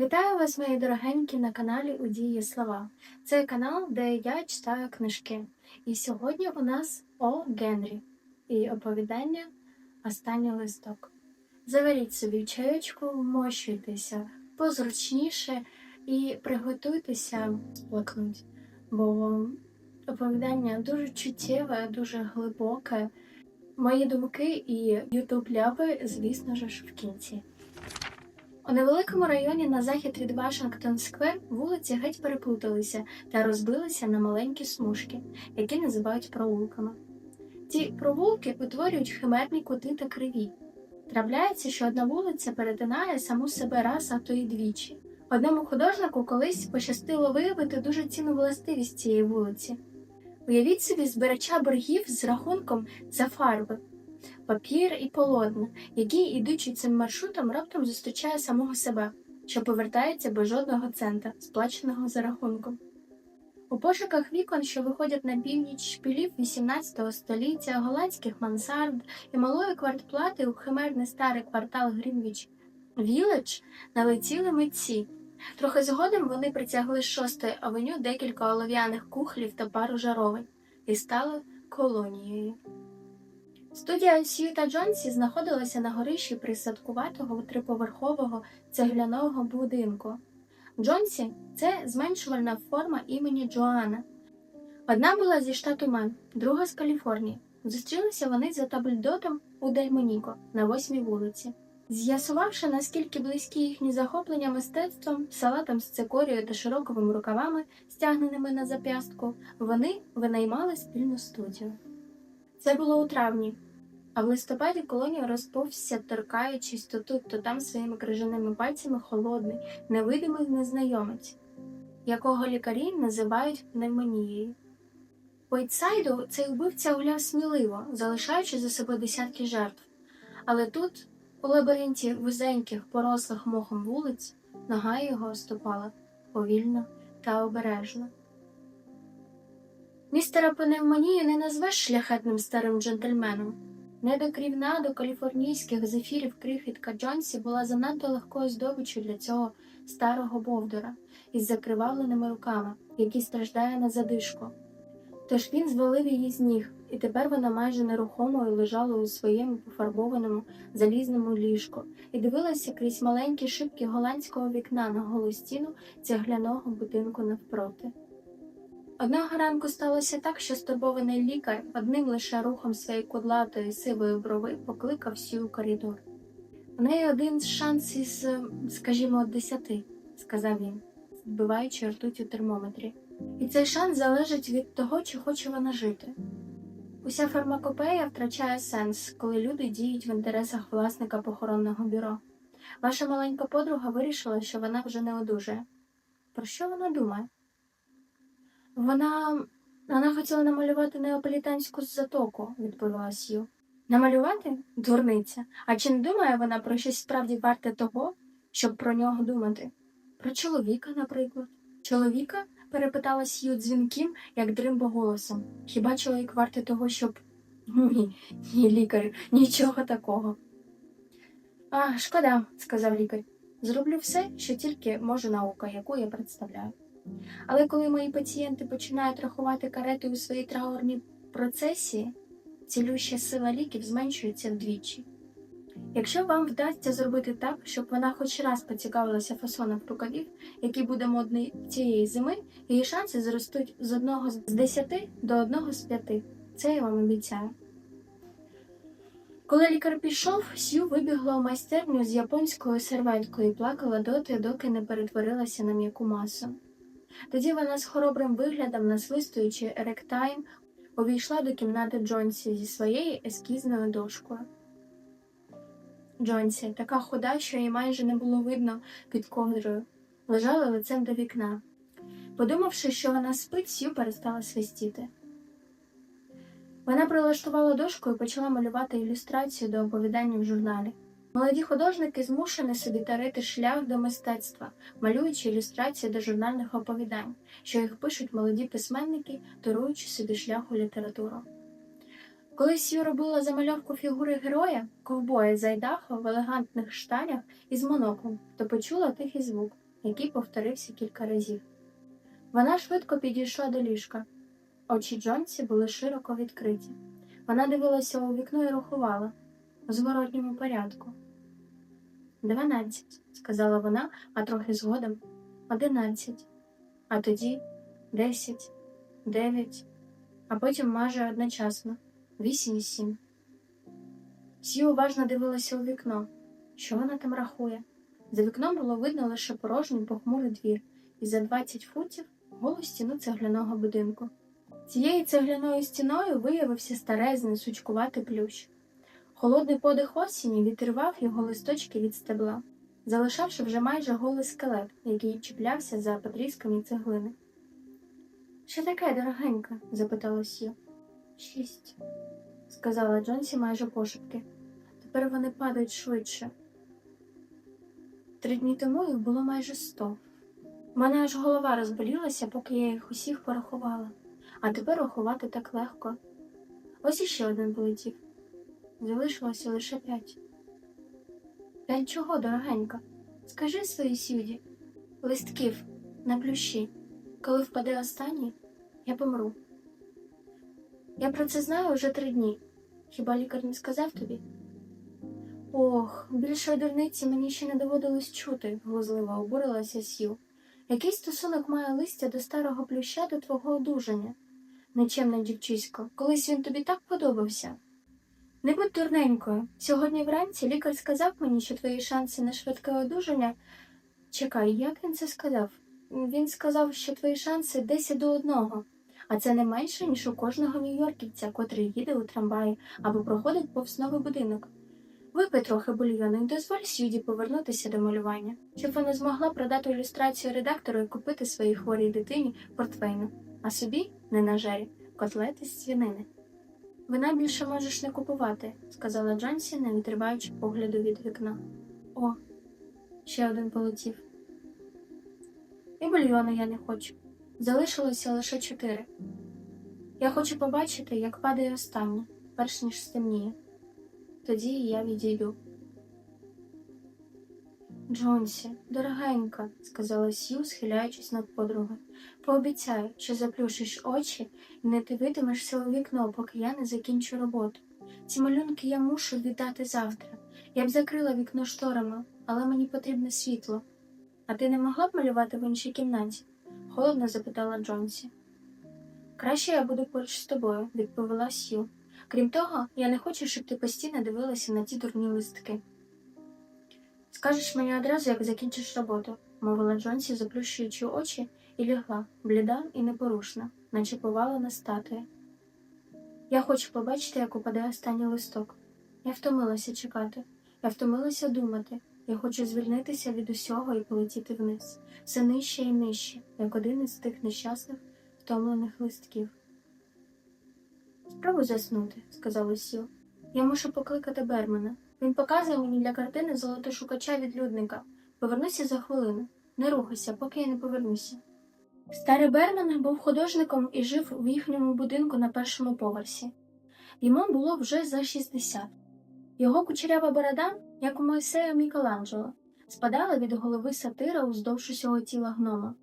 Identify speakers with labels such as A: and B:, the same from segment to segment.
A: Вітаю вас, мої дорогенькі, на каналі У Дії Слова. Це канал, де я читаю книжки. І сьогодні у нас О Генрі і оповідання Останній листок. Заваріть собі чаєчку, вмощуйтеся позручніше і приготуйтеся сплакнуть, бо оповідання дуже чуттєве, дуже глибоке. Мої думки і ютуб ляпи, звісно ж, в кінці. У невеликому районі на захід від Вашингтон Сквер вулиці геть переплуталися та розбилися на маленькі смужки, які називають провулками. Ці провулки утворюють химерні кути та криві. Трапляється, що одна вулиця перетинає саму себе раз, а то й двічі. Одному художнику колись пощастило виявити дуже цінну властивість цієї вулиці. Уявіть собі збирача боргів з рахунком за фарби, папір і полотна, який, ідучи цим маршрутом, раптом зустрічає самого себе, що повертається без жодного цента, сплаченого за рахунком. У пошуках вікон, що виходять на північ шпилів XVIII століття, голландських мансард і малої квартплати у химерний старий квартал Грінвіч Віледж налетіли митці. Трохи згодом вони притягли з шостої авеню декілька олов'яних кухлів та пару жаровень і стали колонією. Студія Сью та Джонсі знаходилася на горищі присадкуватого триповерхового цегляного будинку. Джонсі це зменшувальна форма імені Джоанна. Одна була зі штату Ман, друга з Каліфорнії. Зустрілися вони за табльдотом у Дельмоніко на восьмій вулиці. З'ясувавши, наскільки близькі їхні захоплення мистецтвом, салатом з цикорією та широковими рукавами, стягненими на зап'ястку, вони винаймали спільну студію. Це було у травні, а в листопаді колонію розповзся, торкаючись то тут, то там своїми крижаними пальцями холодний, невидимий незнайомець, якого лікарі називають пневмонією. Уайтсайду цей вбивця гуляв сміливо, залишаючи за собою десятки жертв. Але тут, у лабіринті вузеньких, порослих мохом вулиць, нога його ступала повільно та обережно. Містера пневмонію не назвеш шляхетним старим джентльменом. Недокрівна до каліфорнійських зефірів крихітка Джонсі була занадто легкою здобиччю для цього старого бовдора із закривавленими руками, який страждає на задишку. Тож він звалив її з ніг, і тепер вона майже нерухомою лежала у своєму пофарбованому залізному ліжку і дивилася крізь маленькі шибки голландського вікна на голу стіну цегляного будинку навпроти. Одного ранку сталося так, що стурбований лікар одним лише рухом своєї кудлатої сивої брови покликав Сью у коридор. У неї один шанс із, скажімо, десяти, сказав він, вбиваючи ртуть у термометрі. І цей шанс залежить від того, чи хоче вона жити. Уся фармакопея втрачає сенс, коли люди діють в інтересах власника похоронного бюро. Ваша маленька подруга вирішила, що вона вже не одужає. Про що вона думає? Вона вона хотіла намалювати неаполітанську затоку, відповіла Сью. Намалювати? Дурниця. А чи не думає вона про щось справді варте того, щоб про нього думати? Про чоловіка, наприклад. Чоловіка? перепитала Сью дзвінким, як дримбо голосом. Хіба чоловік варте того, щоб. Ні, ні, лікар, нічого такого. А, шкода, сказав лікар. Зроблю все, що тільки може наука, яку я представляю. Але коли мої пацієнти починають рахувати карети у своїй траурній процесії, цілюща сила ліків зменшується вдвічі. Якщо вам вдасться зробити так, щоб вона хоч раз поцікавилася фасоном рукавів, який буде модний цієї зими, її шанси зростуть з одного з десяти до одного з п'яти. Це я вам обіцяю. Коли лікар пішов, Сью вибігла у майстерню з японською серветкою і плакала доти, доки не перетворилася на м'яку масу. Тоді вона з хоробрим виглядом, насвистуючи ректайм, увійшла до кімнати Джонсі зі своєю ескізною дошкою. Джонсі, така худа, що її майже не було видно під ковдрою, лежала лицем до вікна. Подумавши, що вона спить, Сью перестала свистіти. Вона прилаштувала дошку і почала малювати ілюстрацію до оповідання в журналі. Молоді художники змушені собі тарити шлях до мистецтва, малюючи ілюстрації до журнальних оповідань, що їх пишуть молоді письменники, торуючи собі шлях у літературу. Коли Сью робила замальовку фігури героя, ковбоя Зайдахо в елегантних штанях із моноклем, то почула тихий звук. який повторився кілька разів. Вона швидко підійшла до ліжка. Очі Джонсі були широко відкриті. Вона дивилася у вікно і рахувала у зворотньому порядку. Дванадцять, сказала вона, а трохи згодом одинадцять, а тоді десять, дев'ять, а потім майже одночасно вісім і сім. Всі уважно дивилися у вікно. Що вона там рахує? За вікном було видно лише порожній похмурий двір і за 20 футів голу стіну цегляного будинку. Цією цегляною стіною виявився старезний сучкуватий плющ. Холодний подих осені відривав його листочки від стебла, залишавши вже майже голий скелет, який чіплявся за потріскані цеглини. Що таке, дорогенька? запитала Сью. Шість, сказала Джонсі майже пошепки. Тепер вони падають швидше. Три дні тому їх було майже сто. Мене аж голова розболілася, поки я їх усіх порахувала, а тепер рахувати так легко. Ось іще один полетів. Залишилося лише п'ять. П'ять чого, дорогенька? Скажи своїй сюді. Листків на плющі. Коли впаде останній, я помру. Я про це знаю вже три дні. Хіба лікар не сказав тобі? Ох, більшої дурниці мені ще не доводилось чути, глузливо обурилася Сью. Який стосунок має листя до старого плюща до твого одужання? Нечемна дівчисько, колись він тобі так подобався. Не будь дурненькою. Сьогодні вранці лікар сказав мені, що твої шанси на швидке одужання. Чекай, як він це сказав? Він сказав, що твої шанси 10 до одного, а це не менше, ніж у кожного нью-йорківця, котрий їде у трамваї або проходить повз новий будинок. Випий трохи бульйону і дозволь Сюді повернутися до малювання, щоб вона змогла продати ілюстрацію редактору і купити своїй хворій дитині портвейну, а собі, не на жарі, котлети з свинини. Вина більше можеш не купувати, сказала Джонсі, не відриваючи погляду від вікна. О, ще один полетів. І бульйону я не хочу. Залишилося лише чотири. Я хочу побачити, як падає останнє, перш ніж стемніє. Тоді я відійду. Джонсі, дорогенька, сказала Сью, схиляючись над подругою, пообіцяй, що заплющиш очі і не дивитимешся у вікно, поки я не закінчу роботу. Ці малюнки я мушу віддати завтра. Я б закрила вікно шторами, але мені потрібне світло. А ти не могла б малювати в іншій кімнаті? холодно запитала Джонсі. Краще я буду поруч з тобою, відповіла Сью. Крім того, я не хочу, щоб ти постійно дивилася на ті дурні листки. Скажеш мені одразу, як закінчиш роботу, мовила Джонсі, заплющуючи очі, і лягла, бліда і непорушна, наче повалена статуя. Я хочу побачити, як упаде останній листок. Я втомилася чекати, я втомилася думати. Я хочу звільнитися від усього і полетіти вниз, все нижче і нижче, як один із тих нещасних, втомлених листків. Спробуй заснути, сказала Сю. Я мушу покликати Бермана. Він показує мені для картини золотошукача відлюдника. Повернуся за хвилину. Не рухайся, поки я не повернуся. Старий Берман був художником і жив в їхньому будинку на першому поверсі. Йому було вже за 60. Його кучерява борода, як у Мойсея Мікеланджело, спадала від голови сатира уздовж усього тіла гнома.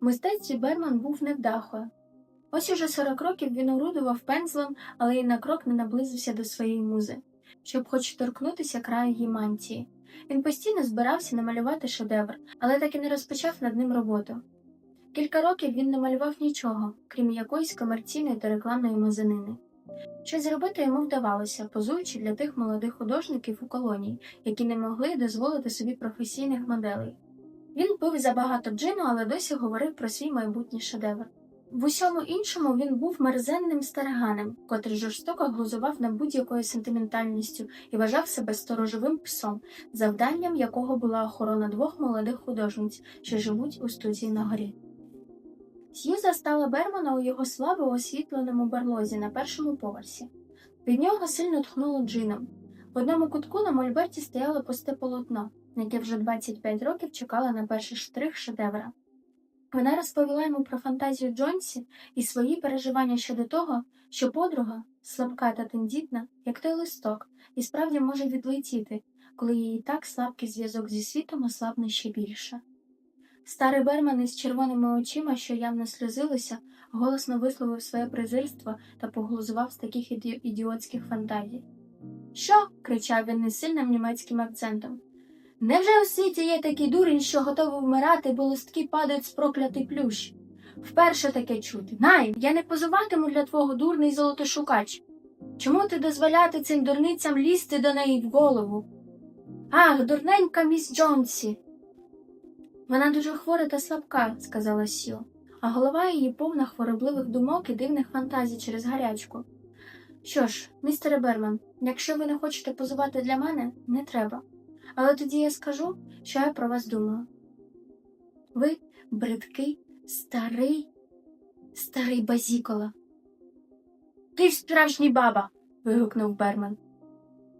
A: Мистецтві Берман був невдахою. Ось уже 40 років він орудував пензлем, але й на крок не наблизився до своєї музи, щоб хоч торкнутися краю її мантії. Він постійно збирався намалювати шедевр, але так і не розпочав над ним роботу. Кілька років він не малював нічого, крім якоїсь комерційної та рекламної мазанини. Щось зробити йому вдавалося, позуючи для тих молодих художників у колонії, які не могли дозволити собі професійних моделей. Він пив забагато джину, але досі говорив про свій майбутній шедевр. В усьому іншому він був мерзенним стариганем, котрий жорстоко глузував над будь-якою сентиментальністю і вважав себе сторожовим псом, завданням якого була охорона двох молодих художниць, що живуть у студії на горі. Сью застала Бермана у його слабо освітленому барлозі на першому поверсі. Від нього сильно тхнуло джином. В одному кутку на мольберті стояло пусте полотно, яке вже 25 років чекало на перший штрих шедевра. Вона розповіла йому про фантазію Джонсі і свої переживання щодо того, що подруга, слабка та тендітна, як той листок, і справді може відлетіти, коли її так слабкий зв'язок зі світом ослабне ще більше. Старий Берман із червоними очима, що явно сльозилися, голосно висловив своє презирство та поглузував з таких іді- ідіотських фантазій. Що? кричав він несильним німецьким акцентом. Невже у світі є такий дурень, що готовий вмирати, бо листки падають з проклятий плющ? Вперше таке чути. Най, я не позуватиму для твого дурний золотошукач. Чому ти дозволяти цим дурницям лізти до неї в голову? Ах, дурненька міс Джонсі. Вона дуже хвора та слабка, сказала Сю, а голова її повна хворобливих думок і дивних фантазій через гарячку. Що ж, містере Берман, якщо ви не хочете позувати для мене, не треба. Але тоді я скажу, що я про вас думаю. Ви бридкий, старий, старий базікола. Ти ж справжній баба. вигукнув Берман.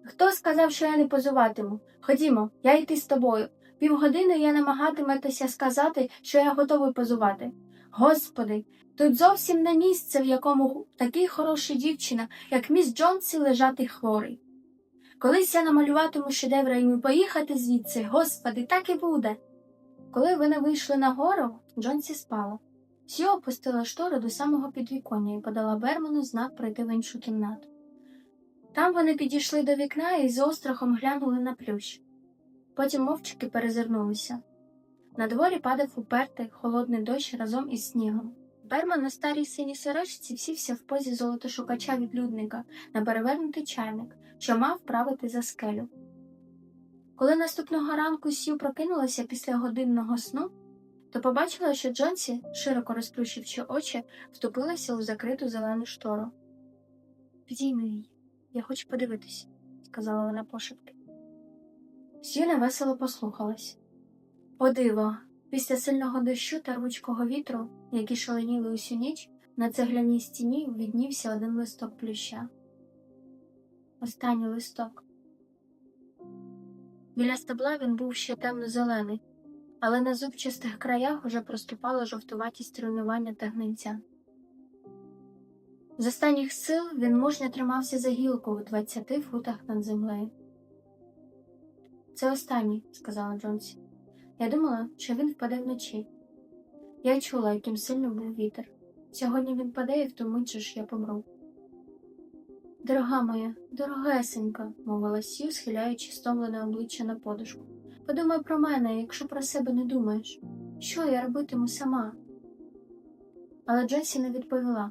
A: Хто сказав, що я не позуватиму? Ходімо, я йти з тобою. Півгодини я намагатиметеся сказати, що я готовий позувати. Господи, тут зовсім не місце, в якому такий хороша дівчина, як міс Джонсі, лежати хворий. Колись я намалюватиму шедевра і поїхати звідси, господи, так і буде. Коли вони вийшли на гору, Джонсі спала. Сью опустила штору до самого підвіконня і подала Берману знак пройти в іншу кімнату. Там вони підійшли до вікна і з острахом глянули на плющ. Потім мовчки перезирнулися. На дворі падав упертий холодний дощ разом із снігом. Берман на старій синій сорочці сівся в позі золотошукача відлюдника на перевернутий чайник, що мав правити за скелю. Коли наступного ранку Сью прокинулася після годинного сну, то побачила, що Джонсі, широко розплющивши очі, втопилася у закриту зелену штору. Підійми її, я хочу подивитися, сказала вона пошепки. Сью невесело послухалась. О диво, після сильного дощу та рвучкого вітру, які шаленіли усю ніч, на цегляній стіні віднівся один листок плюща. Останній листок. Біля стебла він був ще темно-зелений, але на зубчастих краях уже проступало жовтуваті руйнування та гнильця. З останніх сил він мужньо тримався за гілку у двадцяти футах над землею. Це останній, сказала Джонсі. Я думала, що він впаде вночі. Я чула, яким сильно був вітер. Сьогодні він паде і в ту мить же ж я помру. Дорога моя, дорогесенька, мовила Сью, схиляючи стомлене обличчя на подушку. Подумай про мене, якщо про себе не думаєш. Що я робитиму сама? Але Джесі не відповіла.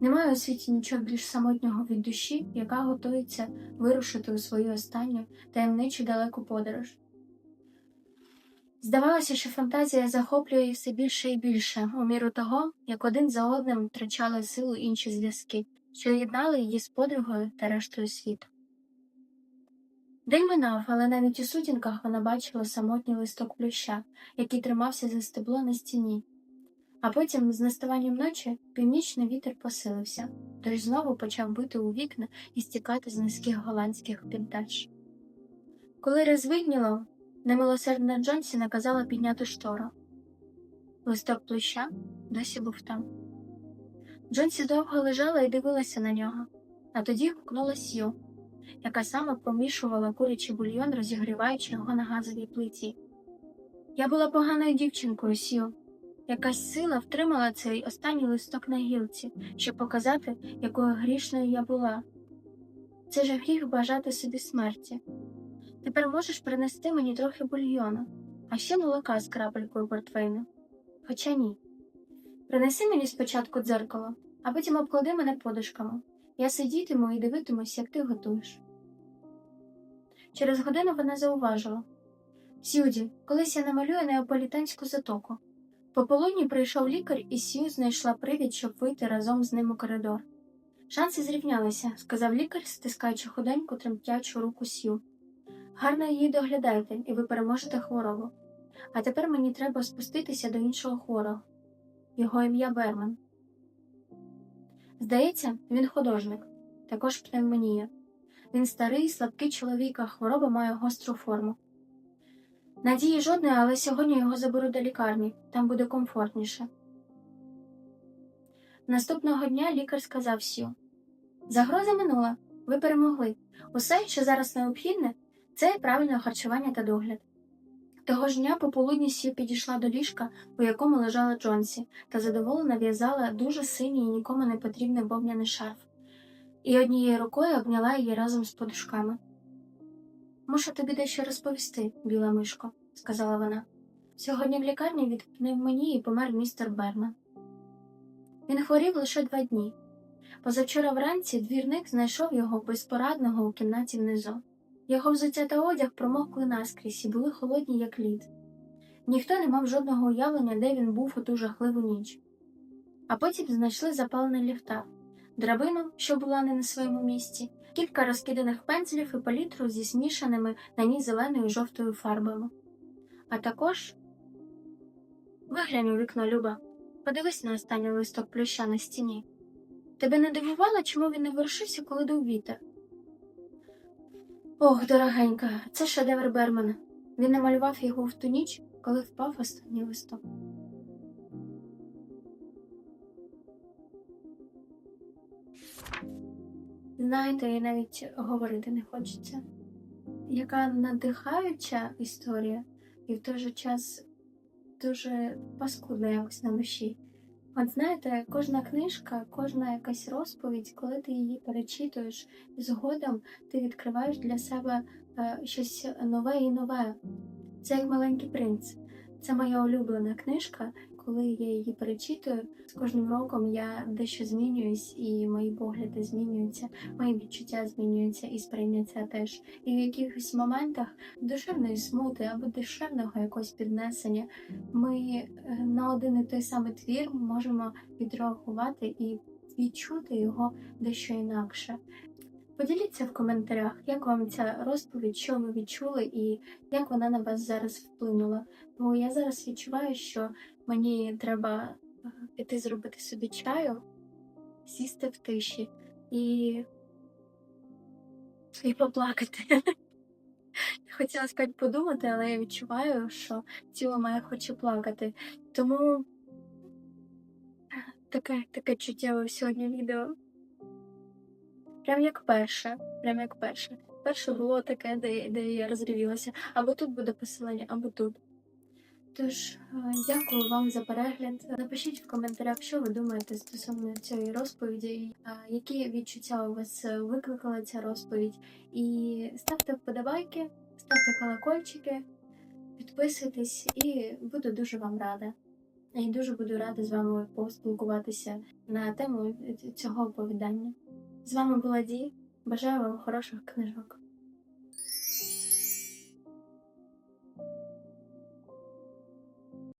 A: Немає у світі нічого більш самотнього від душі, яка готується вирушити у свою останню таємничу далеку подорож. Здавалося, що фантазія захоплює все більше і більше, у міру того, як один за одним втрачали силу інші зв'язки, що єднали її з подругою та рештою світу. День минав, але навіть у сутінках вона бачила самотній листок плюща, який тримався за стебло на стіні. А потім, з наставанням ночі, північний вітер посилився, тож знову почав бити у вікна і стікати з низьких голландських піддач. Коли розвидніло, немилосердна Джонсі наказала підняти штору. Листок плюща досі був там. Джонсі довго лежала і дивилася на нього, а тоді гукнула Сью, яка саме помішувала курячий бульйон, розігріваючи його на газовій плиті. Я була поганою дівчинкою, Сью. Якась сила втримала цей останній листок на гілці, щоб показати, якою грішною я була. Це ж гріх бажати собі смерті. Тепер можеш принести мені трохи бульйону, а ще молока з крапелькою портвейну. Хоча ні. Принеси мені спочатку дзеркало, а потім обклади мене подушками. Я сидітиму і дивитимусь, як ти готуєш. Через годину вона зауважила Сюді, колись я намалюю неаполітанську затоку. По полудні прийшов лікар, і Сью знайшла привід, щоб вийти разом з ним у коридор. Шанси зрівнялися, сказав лікар, стискаючи худеньку, тремтячу руку Сью. Гарно її доглядайте, і ви переможете хворобу. А тепер мені треба спуститися до іншого хворого. Його ім'я Берман. Здається, він художник, також пневмонія. Він старий, слабкий чоловік, а хвороба має гостру форму. Надії жодної, але сьогодні його заберу до лікарні, там буде комфортніше. Наступного дня лікар сказав Сю Загроза минула, ви перемогли. Усе, що зараз необхідне, це правильне харчування та догляд. Того ж дня пополудні Сью підійшла до ліжка, у якому лежала Джонсі, та задоволено в'язала дуже синій і нікому не потрібний вовняний шарф, і однією рукою обняла її разом з подушками. Мушу тобі дещо розповісти, біла мишко, сказала вона. Сьогодні в лікарні від пневмонії помер містер Берман. Він хворів лише два дні. Позавчора вранці двірник знайшов його безпорадного у кімнаті внизу. Його взуття та одяг промокли наскрізь і були холодні, як лід. Ніхто не мав жодного уявлення, де він був у ту жахливу ніч. А потім знайшли запалений ліхтар, драбину, що була не на своєму місці, кілька розкиданих пензлів і палітру зі смішаними на ній зеленою і жовтою фарбами. А також виглянь у вікно, Люба, подивись на останній листок плюща на стіні. Тебе не дивувало, чому він не ворушився, коли дув вітер? Ох, дорогенька, це шедевр Бермана. Він намалював його в ту ніч, коли впав останній листок. Знаєте, і навіть говорити не хочеться. Яка надихаюча історія, і в той же час дуже паскудна якось на душі. От знаєте, кожна книжка, кожна якась розповідь, коли ти її перечитуєш, згодом ти відкриваєш для себе е, щось нове і нове. Це як маленький принц. Це моя улюблена книжка. Коли я її перечитую, з кожним роком я дещо змінююсь, і мої погляди змінюються, мої відчуття змінюються і сприйняття теж. І в якихось моментах душевної смути або душевного якогось піднесення ми е, на один і той самий твір можемо відреагувати і відчути його дещо інакше. Поділіться в коментарях, як вам ця розповідь, що ви відчули і як вона на вас зараз вплинула. Бо я зараз відчуваю, що мені треба е, піти зробити собі чаю, сісти в тиші і, і поплакати. Хотіла сказати подумати, але я відчуваю, що тіло моє хоче плакати. Тому таке, таке чуттєве сьогодні відео. Прям як перше, прям як перше. Перше було таке, де, де я розрівілася. Або тут буде посилання, або тут. Тож, е, дякую вам за перегляд. Напишіть в коментарях, що ви думаєте стосовно цієї розповіді, які відчуття у вас е, викликала ця розповідь. І ставте вподобайки, ставте колокольчики, підписуйтесь і буду дуже вам рада. І дуже буду рада з вами поспілкуватися на тему цього оповідання. З вами була Ді. Бажаю вам хороших книжок.